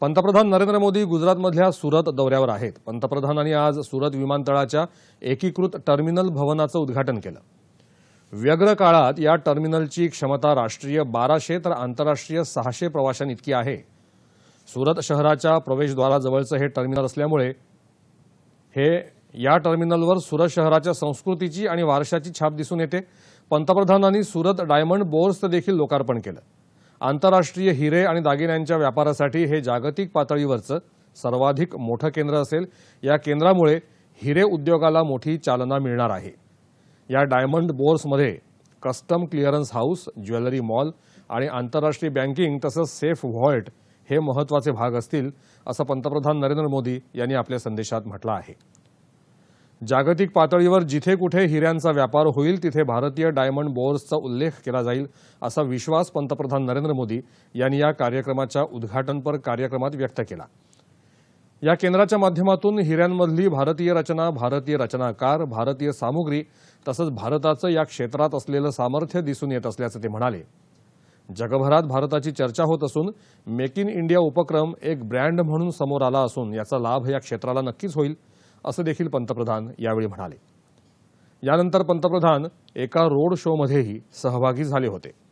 पंतप्रधान नरेंद्र मोदी गुजरातमधल्या सुरत दौऱ्यावर आहेत. पंतप्रधानांनी आज सुरत विमानतळाच्या एकीकृत टर्मिनल भवनाचं उद्घाटन केलं. व्यग्र काळात या टर्मिनलची क्षमता राष्ट्रीय बाराशे तर आंतरराष्ट्रीय सहाशे प्रवाशांइतकी आहे. सुरत शहराच्या प्रवेशद्वाराजवळचं हे टर्मिनल असल्यामुळे हे या टर्मिनलवर सुरत शहराच्या संस्कृतीची आणि वारशाची छाप दिसून येते. पंतप्रधानांनी सुरत डायमंड बोर्सचं देखील लोकार्पण केलं. आंतरराष्ट्रीय हिरे आणि दागिन्यांच्या व्यापारासाठी हे जागतिक पातळीवरचं सर्वाधिक मोठं केंद्र असेल. या केंद्रामुळे हिरे उद्योगाला मोठी चालना मिळणार आहे. या diamond बोर्समध्ये custom clearance house jewellery mall आणि आंतरराष्ट्रीय बँकिंग तसंच सेफ व्हॉल्ट हे महत्त्वाचे भाग असतील असं पंतप्रधान नरेंद्र मोदी यांनी आपल्या संदेशात म्हटलं आहे. जागतिक पातळीवर जिथे कुठे हिऱ्यांचा व्यापार होईल तिथे भारतीय डायमंड बोअर्सचा उल्लेख केला जाईल असा विश्वास पंतप्रधान नरेंद्र मोदी यांनी या कार्यक्रमाच्या उद्घाटनपर कार्यक्रमात व्यक्त केला. या केंद्राच्या माध्यमातून हिऱ्यांमधली भारतीय रचना भारतीय रचनाकार भारतीय सामुग्री तसंच भारताचं या क्षेत्रात असलेलं सामर्थ्य दिसून येत असल्याचं ते म्हणाले. जगभरात भारताची चर्चा होत असून मेक इन इंडिया उपक्रम एक ब्रँड म्हणून समोर आला असून याचा लाभ या क्षेत्राला नक्कीच होईल असं देखील पंतप्रधान यावेळी म्हणाले. यानंतर पंतप्रधान एका रोड शोमध्येही सहभागी झाले होते.